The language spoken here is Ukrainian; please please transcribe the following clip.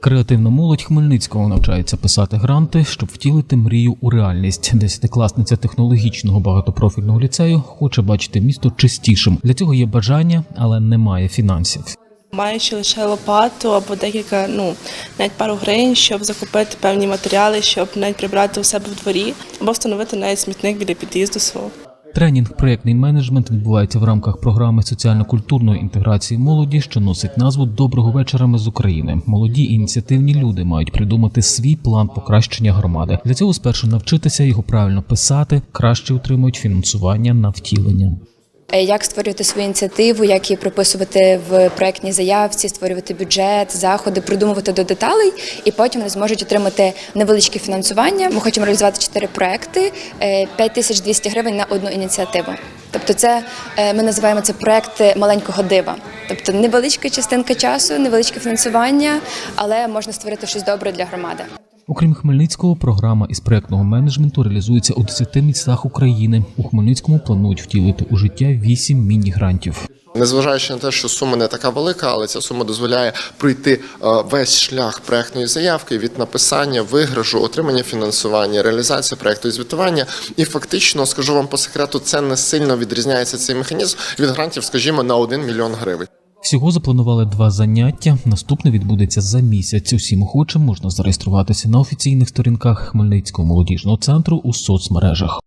Креативна молодь Хмельницького навчається писати гранти, щоб втілити мрію у реальність. Десятикласниця технологічного багатопрофільного ліцею хоче бачити місто чистішим. Для цього є бажання, але немає фінансів. Маючи лише лопату або декілька, ну навіть пару гривень, щоб закупити певні матеріали, щоб навіть прибрати у себе в дворі, або встановити навіть смітник біля під'їзду свого. Тренінг проєктний менеджмент відбувається в рамках програми соціально-культурної інтеграції молоді, що носить назву Доброго вечора ми з України. Молоді ініціативні люди мають придумати свій план покращення громади. Для цього спершу навчитися його правильно писати, краще отримують фінансування на втілення. Е, Як створювати свою ініціативу, як її прописувати в проектній заявці, створювати бюджет, заходи, придумувати до деталей, і потім вони зможуть отримати невеличке фінансування. Ми хочемо реалізувати чотири проекти, е, 5200 гривень на одну ініціативу. Тобто, це е, ми називаємо це проект маленького дива. Тобто невеличка частинка часу, невеличке фінансування, але можна створити щось добре для громади. Окрім Хмельницького, програма із проектного менеджменту реалізується у 10 містах України. У Хмельницькому планують втілити у життя 8 міні-грантів. Незважаючи на те, що сума не така велика, але ця сума дозволяє пройти е, весь шлях проектної заявки від написання, виграшу, отримання фінансування, реалізації проекту і звітування. І фактично, скажу вам по секрету, це не сильно відрізняється цей механізм від грантів, скажімо, на 1 мільйон гривень. Всього запланували два заняття. Наступне відбудеться за місяць. Усім охочим можна зареєструватися на офіційних сторінках Хмельницького молодіжного центру у соцмережах.